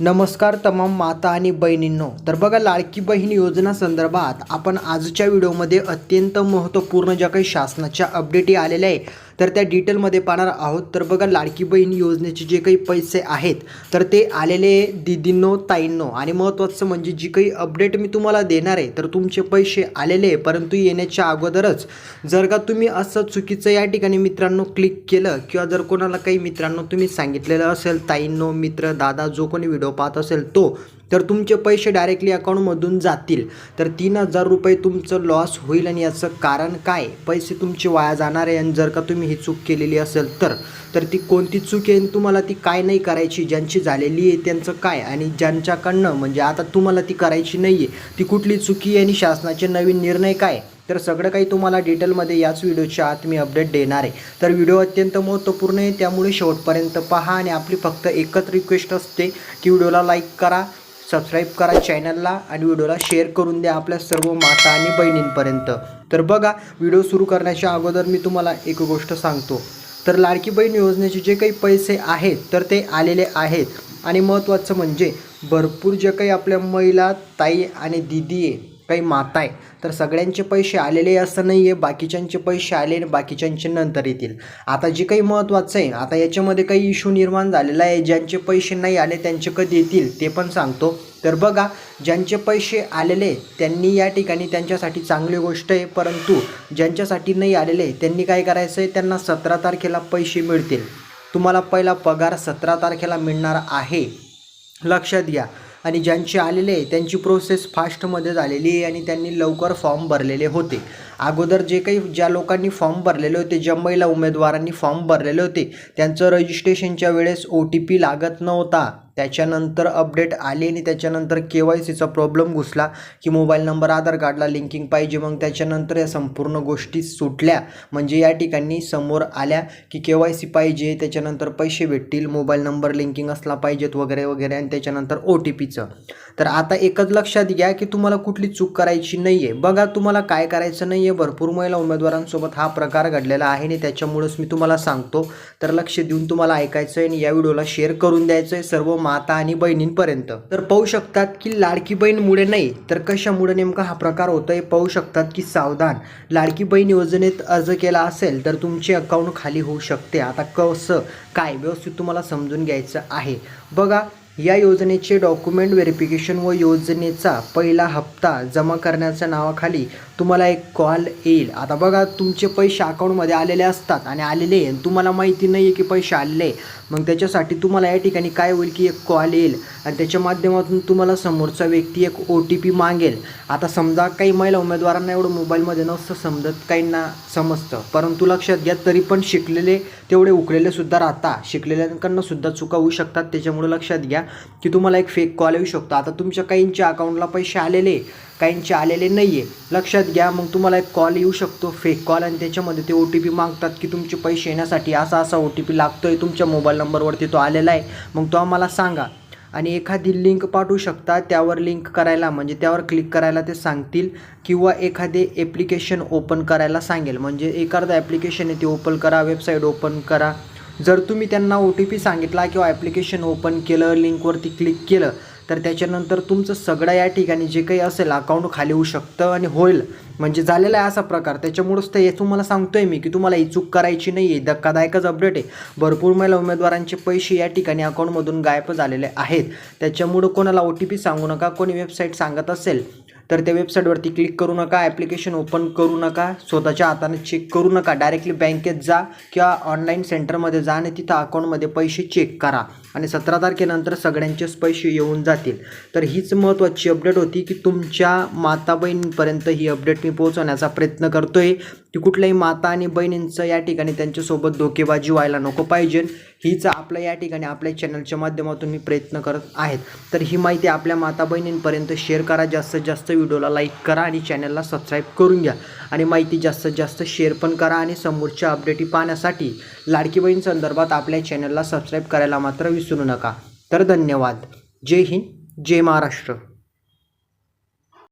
नमस्कार तमाम माता आणि बहिणींनो. तर बघा लाडकी बहीण योजना संदर्भात आपण आजच्या व्हिडिओमध्ये अत्यंत महत्त्वपूर्ण ज्या काही शासनाच्या अपडेटी आलेल्या आहे तर त्या डिटेलमध्ये पाहणार आहोत. तर बघा लाडकी बहीण योजनेचे जे काही पैसे आहेत तर ते आलेले दिदींनो ताईंनो. आणि महत्त्वाचं म्हणजे जी काही अपडेट मी तुम्हाला देणार आहे तर तुमचे पैसे आलेले आहे परंतु येण्याच्या अगोदरच जर का तुम्ही असं चुकीचं या ठिकाणी मित्रांनो क्लिक केलं किंवा जर कोणाला काही मित्रांनो तुम्ही सांगितलेलं असेल ताईंनो मित्र दादा जो कोणी व्हिडिओ पाहत असेल तो तर तुमचे पैसे डायरेक्टली अकाउंटमधून जातील. तर तीन हजार रुपये तुमचं लॉस होईल आणि याचं कारण काय? पैसे तुमचे वाया जाणार आहे आणि जर का तुम्ही ही चूक केलेली असेल तर तर ती कोणती चूक आहे आणि तुम्हाला ती काय नाही करायची ज्यांची झालेली आहे त्यांचं काय? आणि ज्यांच्याकडनं म्हणजे आता तुम्हाला ती करायची नाही आहे ती कुठली चुकी आहे आणि शासनाचे नवीन निर्णय काय तर सगळं काही तुम्हाला डिटेलमध्ये याच व्हिडिओच्या आत मी अपडेट देणार आहे. तर व्हिडिओ अत्यंत महत्त्वपूर्ण आहे त्यामुळे शेवटपर्यंत पहा आणि आपली फक्त एकच रिक्वेस्ट असते की व्हिडिओला लाईक करा सबस्क्राईब करा चॅनलला आणि व्हिडिओला शेअर करून द्या आपल्या सर्व माता आणि बहिणींपर्यंत. तर बघा व्हिडिओ सुरू करण्याच्या अगोदर मी तुम्हाला एक गोष्ट सांगतो. तर लाडकी बहीण योजनेचे जे काही पैसे आहेत तर ते आलेले आहेत. आणि महत्त्वाचं म्हणजे भरपूर जे काही आपल्या महिला ताई आणि दिदी आहे काही माता आहे तर सगळ्यांचे पैसे आलेले असं नाही आहे बाकीच्यांचे पैसे आले आणि बाकीच्यांचे नंतर येतील. आता जे काही महत्त्वाचं आहे आता याच्यामध्ये काही इश्यू निर्माण झालेला आहे ज्यांचे पैसे नाही आले त्यांचे कधी येतील ते पण सांगतो. तर बघा ज्यांचे पैसे आलेले त्यांनी या ठिकाणी त्यांच्यासाठी चांगली गोष्ट आहे परंतु ज्यांच्यासाठी नाही आलेले त्यांनी काय करायचं आहे त्यांना सतरा तारखेला पैसे मिळतील. तुम्हाला पहिला पगार सतरा तारखेला मिळणार आहे. लक्षात घ्या. आणि ज्यांचे आलेले आहे त्यांची प्रोसेस फास्टमध्ये झालेली आहे आणि त्यांनी लवकर फॉर्म भरलेले होते. अगोदर जे काही ज्या लोकांनी फॉर्म भरलेले होते ज्या महिला उमेदवारांनी फॉर्म भरलेले होते त्यांचं रजिस्ट्रेशनच्या वेळेस ओ टी पी लागत नव्हता. त्याच्यानंतर अपडेट आली आणि त्याच्यानंतर के वाय सीचा प्रॉब्लेम घुसला की मोबाईल नंबर आधार कार्डला लिंकिंग पाहिजे. मग त्याच्यानंतर या संपूर्ण गोष्टी सुटल्या. म्हणजे या ठिकाणी समोर आल्या की के वाय सी पाहिजे त्याच्यानंतर पैसे भेटतील मोबाईल नंबर लिंकिंग असला पाहिजेत वगैरे वगैरे आणि त्याच्यानंतर ओ टी पीचं तर आता एकच लक्षात घ्या की तुम्हाला कुठली चूक करायची नाही आहे बघा तुम्हाला काय करायचं नाही आहे भरपूर महिला उमेदवारांसोबत हा प्रकार घडलेला आहे आणि त्याच्यामुळेच मी तुम्हाला सांगतो. तर लक्ष देऊन तुम्हाला ऐकायचं आहे आणि या व्हिडिओला शेअर करून द्यायचं आहे सर्व माता आणि बहिणींपर्यंत. तर पाहू शकतात की लाडकी बहीणमुळे नाही तर कशामुळे नेमका हा प्रकार होतोय? पाहू शकतात की सावधान. लाडकी बहीण योजनेत अर्ज केला असेल तर तुमचे अकाउंट खाली होऊ शकते. आता कसं? काय? व्यवस्थित तुम्हाला समजून घ्यायचं आहे. बघा या योजनेचे डॉक्युमेंट व्हेरिफिकेशन व योजनेचा पहिला हप्ता जमा करण्याच्या नावाखाली तुम्हाला एक कॉल येईल. आता बघा तुमचे पैसे अकाउंटमध्ये आलेले असतात आणि आलेले आहे. आणि तुम्हाला माहिती नाही आहे की पैसे आलेले आहे. मग त्याच्यासाठी तुम्हाला या ठिकाणी काय होईल की एक कॉल येईल. आणि त्याच्या माध्यमातून तुम्हाला समोरचा व्यक्ती एक ओ टी पी मागेल. आता समजा काही महिला उमेदवारांना एवढं मोबाईलमध्ये नसतं समजत काहींना समजतं. परंतु लक्षात घ्या तरी पण शिकलेले तेवढे उकलेले सुद्धा राहता. शिकलेल्यांकडनं सुद्धा चुका होऊ शकतात. त्याच्यामुळे लक्षात घ्या. की तुम्हाला एक फेक कॉल येऊ शकतो. आता तुमच्या काहींच्या अकाउंटला पैसे आलेले काहींचे आलेले नाही आहे लक्षात घ्या मग तुम्हाला एक कॉल येऊ शकतो फेक कॉल आणि त्याच्यामध्ये ते ओ टी पी मागतात की तुमचे पैसे येण्यासाठी असा असा ओ टी पी लागतो आहे तुमच्या मोबाईल नंबरवरती तो आलेला आहे. मग तो आम्हाला सांगा. आणि एखादी लिंक पाठवू शकता त्यावर लिंक करायला म्हणजे त्यावर क्लिक करायला ते सांगतील किंवा एखादे ॲप्लिकेशन ओपन करायला सांगेल. म्हणजे एखादं ॲप्लिकेशन आहे ते ओपन करा वेबसाईट ओपन करा. जर तुम्ही त्यांना ओ टी पी सांगितला किंवा ॲप्लिकेशन ओपन केलं लिंकवरती क्लिक केलं तर त्याच्यानंतर तुमचं सगळं या ठिकाणी जे काही असेल अकाउंट खाली होऊ शकतं आणि होईल. म्हणजे झालेला आहे असा प्रकार. त्याच्यामुळंच ते हे तुम्हाला सांगतोय मी की तुम्हाला ही चूक करायची नाही आहे धक्कादायकच अपडेट आहे. भरपूर महिला उमेदवारांचे पैसे या ठिकाणी अकाउंटमधून गायब झालेले आहेत. त्याच्यामुळं कोणाला ओ टी पी सांगू नका कोणी वेबसाईट सांगत असेल तर त्या वेबसाईटवरती क्लिक करू नका ॲप्लिकेशन ओपन करू नका स्वतःच्या हाताने चेक करू नका. डायरेक्टली बँकेत जा किंवा ऑनलाईन सेंटरमध्ये जा आणि तिथं अकाउंटमध्ये पैसे चेक करा. आणि सतरा तारखेनंतर सगळ्यांचेच पैसे येऊन जातील. तर हीच महत्त्वाची अपडेट होती की तुमच्या माता ही अपडेट मी पोहोचवण्याचा प्रयत्न करतो आहे की कुठल्याही माता आणि बहिणींचं या ठिकाणी त्यांच्यासोबत धोकेबाजी व्हायला नको पाहिजे. हीच आपल्या या ठिकाणी आपल्या चॅनलच्या माध्यमातून मी प्रयत्न करत आहेत. तर ही माहिती आपल्या माता बहिणींपर्यंत शेअर करा. जास्तीत जास्त व्हिडिओला लाईक करा आणि चॅनलला सबस्क्राईब करून घ्या. आणि माहिती जास्तीत जास्त शेअर पण करा आणि समोरच्या अपडेटी पाहण्यासाठी लाडकी बहीण संदर्भात आपल्या चॅनलला सबस्क्राईब करायला मात्र विसरू नका. तर धन्यवाद. जय हिंद. जय महाराष्ट्र.